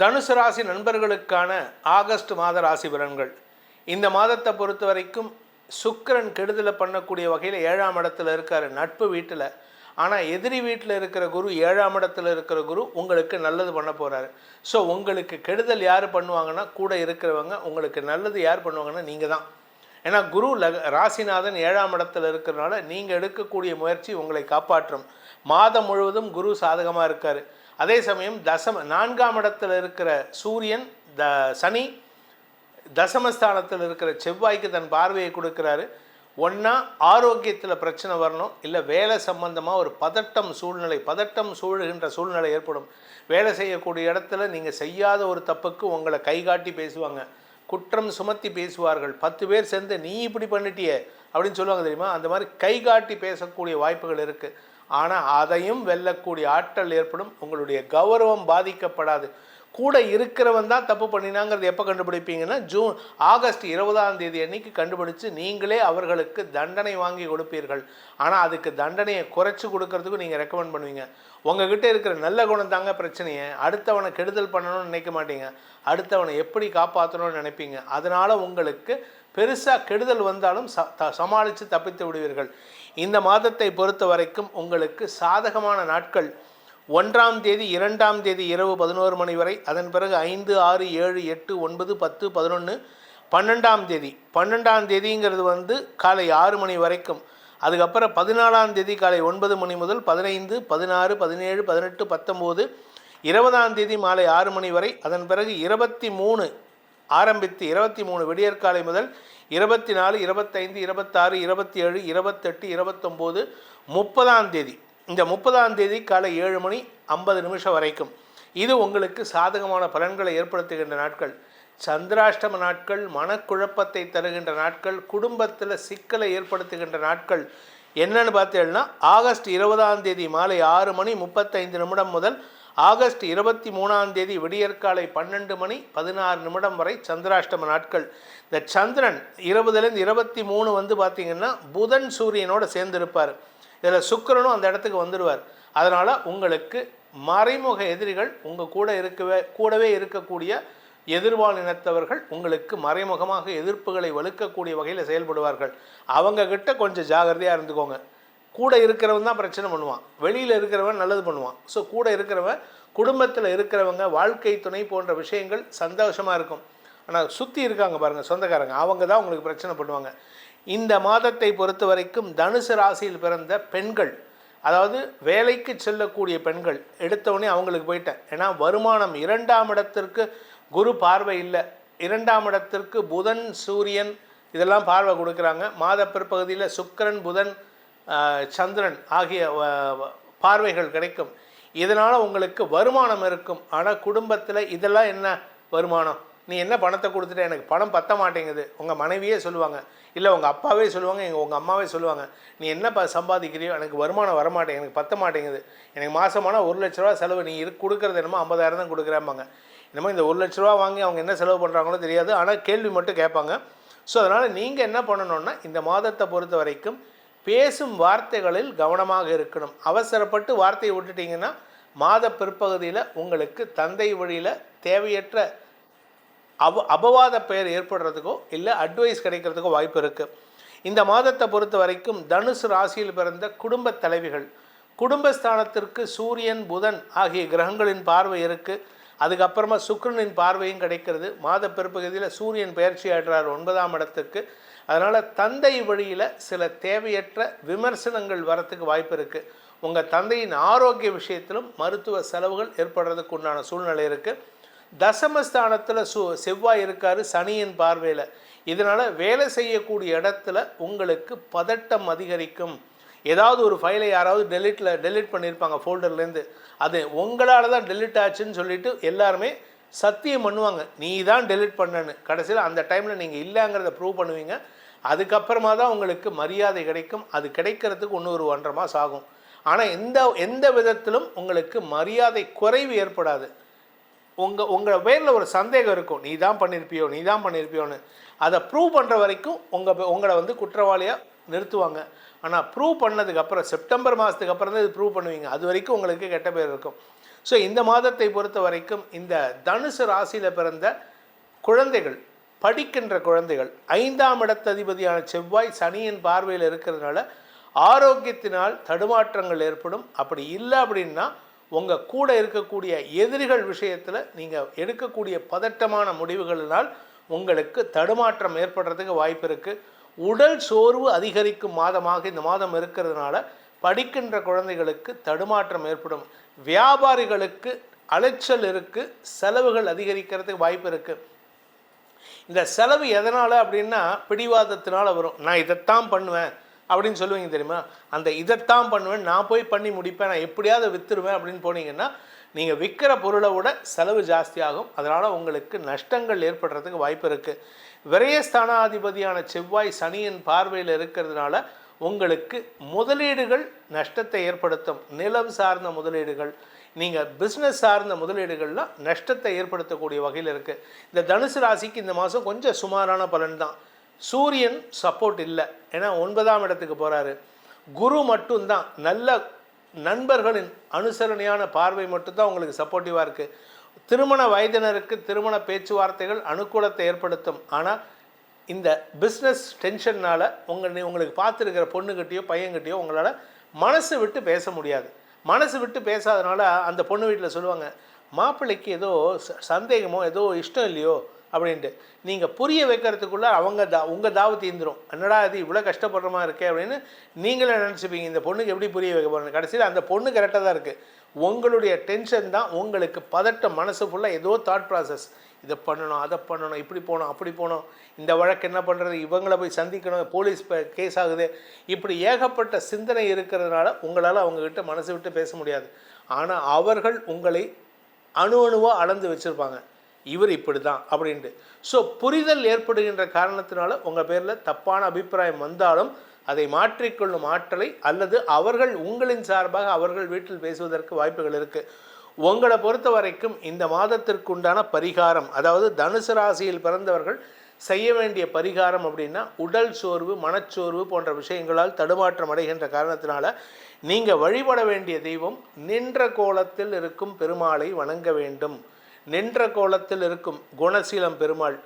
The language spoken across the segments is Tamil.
தனுசு ராசி நண்பர்களுக்கான ஆகஸ்ட் மாத ராசி பலன்கள். இந்த மாதத்தை பொறுத்த வரைக்கும் சுக்கரன் கெடுதலை பண்ணக்கூடிய வகையில் ஏழாம் இடத்துல இருக்கார் நட்பு வீட்டில். ஆனால் எதிரி வீட்டில் இருக்கிற குரு ஏழாம் இடத்துல இருக்கிற குரு உங்களுக்கு நல்லது பண்ண போகிறாரு ஸோ உங்களுக்கு கெடுதல் யார் பண்ணுவாங்கன்னா கூட இருக்கிறவங்க உங்களுக்கு நல்லது யார் பண்ணுவாங்கன்னா நீங்கள் தான். ஏன்னா குரு லக ராசிநாதன் ஏழாம் இடத்துல இருக்கிறனால நீங்கள் எடுக்கக்கூடிய முயற்சி உங்களை காப்பாற்றும். மாதம் முழுவதும் குரு சாதகமாக இருக்கார். அதே சமயம் தசம நான்காம் இடத்துல இருக்கிற சூரியன் த சனி தசமஸ்தானத்தில் இருக்கிற செவ்வாய்க்கு தன் பார்வையை கொடுக்குறாரு. ஒன்றா ஆரோக்கியத்தில் பிரச்சனை வரணும். இல்லை வேலை சம்பந்தமாக ஒரு பதட்டம் சூழ்நிலை பதட்டம் சூழுகின்ற சூழ்நிலை ஏற்படும். வேலை செய்யக்கூடிய இடத்துல நீங்கள் செய்யாத ஒரு தப்புக்கு உங்களை கைகாட்டி பேசுவாங்க. குற்றம் சுமத்தி பேசுவார்கள். பத்து பேர் சேர்ந்து நீ இப்படி பண்ணிட்டியே? அப்படின்னு சொல்லுவாங்க தெரியுமா? அந்த மாதிரி கைகாட்டி பேசக்கூடிய வாய்ப்புகள் இருக்குது ஆனால் அதையும் வெல்லக்கூடிய ஆற்றல் ஏற்படும். உங்களுடைய கௌரவம் பாதிக்கப்படாது. கூட இருக்கிறவன் தான் தப்பு பண்ணினாங்கிறது எப்போ கண்டுபிடிப்பீங்கன்னா ஜூன் ஆகஸ்ட் இருபதாம் தேதி அன்னைக்கு கண்டுபிடிச்சு நீங்களே அவர்களுக்கு தண்டனை வாங்கி கொடுப்பீர்கள். ஆனால் அதுக்கு தண்டனையை குறைச்சி கொடுக்கறதுக்கு நீங்கள் ரெக்கமெண்ட் பண்ணுவீங்க. உங்ககிட்ட இருக்கிற நல்ல குணம் தாங்க பிரச்சனையை. அடுத்தவனை கெடுதல் பண்ணணும்னு நினைக்க மாட்டீங்க. அடுத்தவனை எப்படி காப்பாற்றணும்னு நினைப்பீங்க. அதனால் உங்களுக்கு பெருசாக கெடுதல் வந்தாலும் ச த சமாளித்து தப்பித்து விடுவீர்கள். இந்த மாதத்தை பொறுத்த வரைக்கும் உங்களுக்கு சாதகமான நாட்கள் ஒன்றாம் தேதி இரண்டாம் தேதி இரவு பதினோரு மணி வரை அதன் பிறகு ஐந்து ஆறு ஏழு எட்டு ஒன்பது பத்து பதினொன்று பன்னெண்டாம் தேதி. பன்னெண்டாம் தேதிங்கிறது வந்து காலை ஆறு மணி வரைக்கும். அதுக்கப்புறம் பதினாலாம் தேதி காலை ஒன்பது மணி முதல் பதினைந்து பதினாறு பதினேழு பதினெட்டு பத்தொம்போது இருபதாம் தேதி மாலை ஆறு மணி வரை அதன் பிறகு இருபத்தி மூணு ஆரம்பித்து இருபத்தி மூணு விடியற்காலை முதல் இருபத்தி நாலு இருபத்தைந்து இருபத்தாறு இருபத்தி ஏழு இருபத்தெட்டு இருபத்தொம்போது முப்பதாம் தேதி. இந்த முப்பதாம் தேதி காலை ஏழு மணி ஐம்பது நிமிஷம் வரைக்கும். இது உங்களுக்கு சாதகமான பலன்களை ஏற்படுத்துகின்ற நாட்கள். சந்திராஷ்டம நாட்கள் மனக்குழப்பத்தை தருகின்ற நாட்கள் குடும்பத்தில் சிக்கலை ஏற்படுத்துகின்ற நாட்கள். என்னன்னு பார்த்தீங்கன்னா ஆகஸ்ட் இருபதாம் தேதி மாலை ஆறு மணி முப்பத்தைந்து நிமிடம் முதல் ஆகஸ்ட் இருபத்தி மூணாம் தேதி விடியற்காலை பன்னெண்டு மணி பதினாறு நிமிடம் வரை சந்திராஷ்டம நாட்கள். இந்த சந்திரன் இருபதுலேருந்து இருபத்தி மூணு வந்து பார்த்திங்கன்னா புதன் சூரியனோட சேர்ந்திருப்பார். இதில் சுக்கரனும் அந்த இடத்துக்கு வந்துடுவார் அதனால் உங்களுக்கு மறைமுக எதிரிகள் உங்கள் கூட இருக்கவே கூடவே இருக்கக்கூடிய எதிர்வாழ் இனத்தவர்கள் உங்களுக்கு மறைமுகமாக எதிர்ப்புகளை வலுக்கக்கூடிய வகையில் செயல்படுவார்கள். அவங்கக்கிட்ட கொஞ்சம் ஜாகிரதையாக இருந்துக்கோங்க. கூட இருக்கிறவன் தான் பிரச்சனை பண்ணுவான். வெளியில் இருக்கிறவன் நல்லது பண்ணுவான். ஸோ கூட இருக்கிறவன் குடும்பத்தில் இருக்கிறவங்க வாழ்க்கை துணை போன்ற விஷயங்கள் சந்தோஷமாக இருக்கும். ஆனால் சுற்றி இருக்காங்க பாருங்கள் சொந்தக்காரங்க. அவங்க தான் உங்களுக்கு பிரச்சனை பண்ணுவாங்க. இந்த மாதத்தை பொறுத்த வரைக்கும் தனுசு ராசியில் பிறந்த பெண்கள் அதாவது வேலைக்கு செல்லக்கூடிய பெண்கள் எடுத்தவொடனே அவங்களுக்கு போயிட்டேன். ஏன்னா வருமானம் இரண்டாம் இடத்திற்கு குரு பார்வை இல்லை. இரண்டாம் இடத்திற்கு புதன் சூரியன் இதெல்லாம் பார்வை கொடுக்குறாங்க. மாத பிற்பகுதியில் சுக்கரன் புதன் சந்திரன் ஆகிய பார்வைகள் கிடைக்கும். இதனால் உங்களுக்கு வருமானம் இருக்கும். ஆனால் குடும்பத்தில் இதெல்லாம் என்ன வருமானம்? நீ என்ன பணத்தை கொடுத்துட்ட? எனக்கு பணம் பத்த மாட்டேங்குது. உங்கள் மனைவியே சொல்லுவாங்க. இல்லை உங்கள் அப்பாவே சொல்லுவாங்க எங்கள் உங்கள் அம்மாவே சொல்லுவாங்க. நீ என்ன ப சம்பாதிக்கிறியோ எனக்கு வருமானம் வர எனக்கு பத்த மாட்டேங்குது. எனக்கு மாதமான ஒரு லட்ச ரூபா செலவு. நீ இரு கொடுக்குறது என்னமோ ஐம்பதாயிரம் தான் கொடுக்குறாம்பாங்க. என்னமோ இந்த ஒரு லட்ச ரூபா வாங்கி அவங்க என்ன செலவு பண்ணுறாங்களோ தெரியாது. ஆனால் கேள்வி மட்டும் கேட்பாங்க. ஸோ அதனால் நீங்கள் என்ன பண்ணணும்னா இந்த மாதத்தை பொறுத்த வரைக்கும் பேசும் வார்த்தைகளில் கவனமாக இருக்கணும். அவசரப்பட்டு வார்த்தையை விட்டுட்டீங்கன்னா மாத பிற்பகுதியில் உங்களுக்கு தந்தை வழியில் தேவையற்ற அவ அபவாத பெயர் ஏற்படுறதுக்கோ இல்லை அட்வைஸ் கிடைக்கிறதுக்கோ வாய்ப்பு இருக்குது இந்த மாதத்தை பொறுத்த வரைக்கும் தனுசு ராசியில் பிறந்த குடும்ப தலைவிகள் குடும்பஸ்தானத்திற்கு சூரியன் புதன் ஆகிய கிரகங்களின் பார்வை இருக்குது அதுக்கப்புறமா சுக்கரனின் பார்வையும் கிடைக்கிறது. மாத பிற்பகுதியில் சூரியன் பயிற்சி ஆடுறார் ஒன்பதாம் இடத்துக்கு. அதனால் தந்தை வழியில் சில தேவையற்ற விமர்சனங்கள் வரத்துக்கு வாய்ப்பு இருக்குது உங்கள் தந்தையின் ஆரோக்கிய விஷயத்திலும் மருத்துவ செலவுகள் ஏற்படுறதுக்கு உண்டான சூழ்நிலை இருக்குது தசமஸ்தானத்தில் சு செவ்வாய் இருக்கார் சனியின் பார்வையில். இதனால் வேலை செய்யக்கூடிய இடத்துல உங்களுக்கு பதட்டம் அதிகரிக்கும். ஏதாவது ஒரு ஃபைலை யாராவது டெலிட்டில் டெலிட் பண்ணியிருப்பாங்க ஃபோல்டர்லேருந்து அது உங்களால் தான் டெலிட் ஆச்சுன்னு சொல்லிட்டு எல்லாருமே சத்தியம் பண்ணுவாங்க. நீ தான் டெலிட் பண்ணனு கடைசியில் அந்த டைமில் நீங்கள் இல்லைங்கிறத ப்ரூவ் பண்ணுவீங்க. அதுக்கப்புறமா தான் உங்களுக்கு மரியாதை கிடைக்கும். அது கிடைக்கிறதுக்கு இன்னொரு ஒரு ஒன்றரை மாதம் ஆகும். ஆனால் எந்த எந்த விதத்திலும் உங்களுக்கு மரியாதை குறைவு ஏற்படாது. உங்கள் உங்கள் பேரில் ஒரு சந்தேகம் இருக்கும். நீ தான் பண்ணியிருப்பியோ நீ தான் பண்ணியிருப்பியோன்னு அதை ப்ரூவ் பண்ணுற வரைக்கும் உங்கள் உங்களை வந்து குற்றவாளியாக நிறுத்துவாங்க. ஆனால் ப்ரூவ் பண்ணதுக்கப்புறம் செப்டம்பர் மாதத்துக்கு அப்புறம் தான் இது ப்ரூவ் பண்ணுவீங்க. அது வரைக்கும் உங்களுக்கு கெட்ட பேர் இருக்கும். ஸோ இந்த மாதத்தை பொறுத்த வரைக்கும் இந்த தனுசு ராசியில் பிறந்த குழந்தைகள் படிக்கின்ற குழந்தைகள் ஐந்தாம் இடத்ததிபதியான செவ்வாய் சனியின் பார்வையில் இருக்கிறதுனால ஆரோக்கியத்தினால் தடுமாற்றங்கள் ஏற்படும். அப்படி இல்லை அப்படின்னா உங்கள் கூட இருக்கக்கூடிய எதிரிகள் விஷயத்தில் நீங்கள் எடுக்கக்கூடிய பதட்டமான முடிவுகளினால் உங்களுக்கு தடுமாற்றம் ஏற்படுறதுக்கு வாய்ப்பு இருக்குது உடல் சோர்வு அதிகரிக்கும் மாதமாக இந்த மாதம் இருக்கிறதுனால படிக்கின்ற குழந்தைகளுக்கு தடுமாற்றம் ஏற்படும். வியாபாரிகளுக்கு அலைச்சல் இருக்குது செலவுகள் அதிகரிக்கிறதுக்கு வாய்ப்பு இருக்குது இந்த செலவு எதனால் அப்படின்னா பிடிவாதத்தினால் வரும். நான் இதைத்தான் பண்ணுவேன் அப்படின்னு சொல்லுவீங்க தெரியுமா? அந்த இதைத்தான் பண்ணுவேன் நான் போய் பண்ணி முடிப்பேன் நான் எப்படியாவது விற்றுருவேன் அப்படின்னு போனீங்கன்னா நீங்கள் விற்கிற பொருளை விட செலவு ஜாஸ்தியாகும். அதனால் உங்களுக்கு நஷ்டங்கள் ஏற்படுறதுக்கு வாய்ப்பு இருக்குது விரயஸ்தானாதிபதியான செவ்வாய் சனியின் பார்வையில் இருக்கிறதுனால உங்களுக்கு முதலீடுகள் நஷ்டத்தை ஏற்படுத்தும். நிலம் சார்ந்த முதலீடுகள் நீங்கள் பிஸ்னஸ் சார்ந்த முதலீடுகள்லாம் நஷ்டத்தை ஏற்படுத்தக்கூடிய வகையில் இருக்குது இந்த தனுசு ராசிக்கு இந்த மாதம் கொஞ்சம் சுமாரான பலன் தான். சூரியன் சப்போர்ட் இல்லை. ஏன்னா ஒன்பதாம் இடத்துக்கு போகிறாரு குரு மட்டும்தான் நல்ல நண்பர்களின் அனுசரணையான பார்வை மட்டும்தான் உங்களுக்கு சப்போர்ட்டிவாக இருக்குது திருமண வயதினருக்கு திருமண பேச்சுவார்த்தைகள் அனுகூலத்தை ஏற்படுத்தும். ஆனால் இந்த பிஸ்னஸ் டென்ஷன்னால் உங்கள் உங்களுக்கு பார்த்துருக்கிற பொண்ணுக்கிட்டேயோ பையன்கிட்டேயோ உங்களால் மனசு விட்டு பேச முடியாது. மனசு விட்டு பேசாதனால அந்த பொண்ணு வீட்டில் சொல்லுவாங்க மாப்பிள்ளைக்கு ஏதோ ச- சந்தேகமோ ஏதோ இஷ்டம் இல்லையோ அப்படின்ட்டு. நீங்கள் புரிய வைக்கிறதுக்குள்ளே அவங்க தா உங்கள் தாவு தீந்துடும் என்னடா இது இவ்வளோ கஷ்டப்படுற மாதிரி இருக்கே அப்படின்னு நீங்களே நினச்சிப்பீங்க இந்த பொண்ணுக்கு எப்படி புரிய வைக்க போகிறேன்னு கடைசியில் அந்த பொண்ணு கரெக்டாக தான் இருக்குது உங்களுடைய டென்ஷன் தான் உங்களுக்கு பதட்டம் மனசு ஃபுல்லாக ஏதோ தாட் ப்ராசஸ் இதை பண்ணணும் அதை பண்ணணும் இப்படி போகணும் அப்படி போகணும். இந்த வழக்கு என்ன பண்ணுறது இவங்கள போய் சந்திக்கணும் போலீஸ் கேஸ் ஆகுது. இப்படி ஏகப்பட்ட சிந்தனை இருக்கிறதுனால உங்களால் அவங்கக்கிட்ட மனசு விட்டு பேச முடியாது. ஆனால் அவர்கள் உங்களை அணு அணுவாக அளந்து வச்சுருப்பாங்க. இவர் இப்படி தான் அப்படின்ட்டு. ஸோ புரிதல் ஏற்படுகின்ற காரணத்தினால உங்கள் பேரில் தப்பான அபிப்பிராயம் வந்தாலும் அதை மாற்றிக்கொள்ளும் ஆற்றலை அல்லது அவர்கள் உங்களின் சார்பாக அவர்கள் வீட்டில் பேசுவதற்கு வாய்ப்புகள் இருக்குது உங்களை பொறுத்த வரைக்கும் இந்த மாதத்திற்குண்டான பரிகாரம் அதாவது தனுசு ராசியில் பிறந்தவர்கள் செய்ய வேண்டிய பரிகாரம் அப்படின்னா உடல் சோர்வு மனச்சோர்வு போன்ற விஷயங்களால் தடுமாற்றம் அடைகின்ற காரணத்தினால நீங்கள் வழிபட வேண்டிய தெய்வம் நின்ற கோலத்தில் இருக்கும் பெருமாளை வணங்க வேண்டும். நின்ற கோலத்தில் இருக்கும் குணசீலம் பெருமாள்.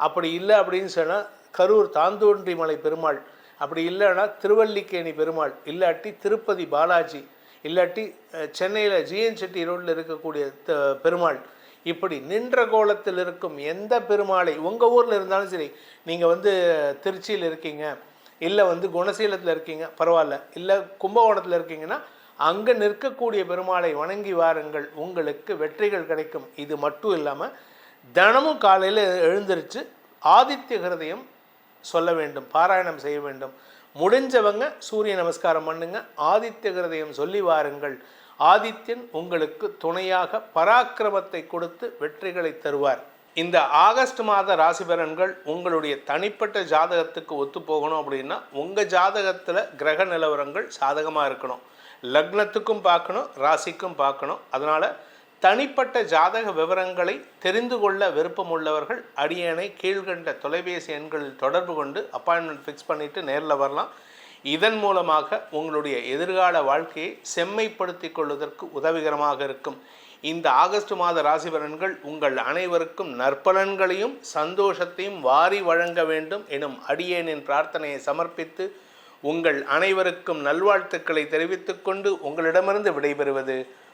அப்படி இல்லை அப்படின்னு சொன்னால் கரூர் தாந்தோன்றி மலை பெருமாள். அப்படி இல்லைன்னா திருவல்லிக்கேணி பெருமாள் இல்லாட்டி திருப்பதி பாலாஜி இல்லாட்டி சென்னையில் ஜிஎன் செட்டி ரோட்டில் இருக்கக்கூடிய த- பெருமாள். இப்படி நின்ற கோலத்தில் இருக்கும் எந்த பெருமாளை உங்கள் ஊரில் இருந்தாலும் சரி நீங்கள் வந்து திருச்சியில் இருக்கீங்க இல்லை வந்து குணசீலத்தில் இருக்கீங்க பரவாயில்ல இல்லை கும்பகோணத்தில் இருக்கீங்கன்னா அங்கே நிற்கக்கூடிய பெருமாளை வணங்கி வாருங்கள் உங்களுக்கு வெற்றிகள் கிடைக்கும். இது மட்டும் இல்லாமல் தினமும் காலையில் எழுந்திருச்சு ஆதித்ய ஹிருதயம் சொல்ல வேண்டும் பாராயணம் செய்ய வேண்டும். முடிஞ்சவங்க சூரிய நமஸ்காரம் பண்ணுங்க ஆதித்ய ஹிருதயம் சொல்லி வாருங்கள். ஆதித்யன் உங்களுக்கு துணையாக பராக்கிரமத்தை கொடுத்து வெற்றிகளை தருவார். இந்த ஆகஸ்ட் மாத ராசி பலன்கள் உங்களுடைய தனிப்பட்ட ஜாதகத்துக்கு ஒத்து போகணும் அப்படின்னா உங்கள் ஜாதகத்தில் கிரக நிலவரங்கள் சாதகமாக இருக்கணும். லக்னத்துக்கும் பார்க்கணும் ராசிக்கும் பார்க்கணும். அதனால் தனிப்பட்ட ஜாதக விவரங்களை தெரிந்து கொள்ள விருப்பமுள்ளவர்கள் அடியனை கீழ்கண்ட தொலைபேசி எண்களில் தொடர்பு கொண்டு அப்பாயின்மெண்ட் ஃபிக்ஸ் பண்ணிவிட்டு நேரில் வரலாம். இதன் மூலமாக உங்களுடைய எதிர்கால வாழ்க்கையை செம்மைப்படுத்திக் கொள்வதற்கு உதவிகரமாக இருக்கும். இந்த ஆகஸ்ட் மாத ராசி பலன்கள் உங்கள் அனைவருக்கும் நற்பலன்களையும் சந்தோஷத்தையும் வாரி வழங்க வேண்டும் எனும் அடியேனின் பிரார்த்தனையை சமர்ப்பித்து உங்கள் அனைவருக்கும் நல்வாழ்த்துக்களை தெரிவித்துக்கொண்டு உங்களிடமிருந்து விடைபெறுவது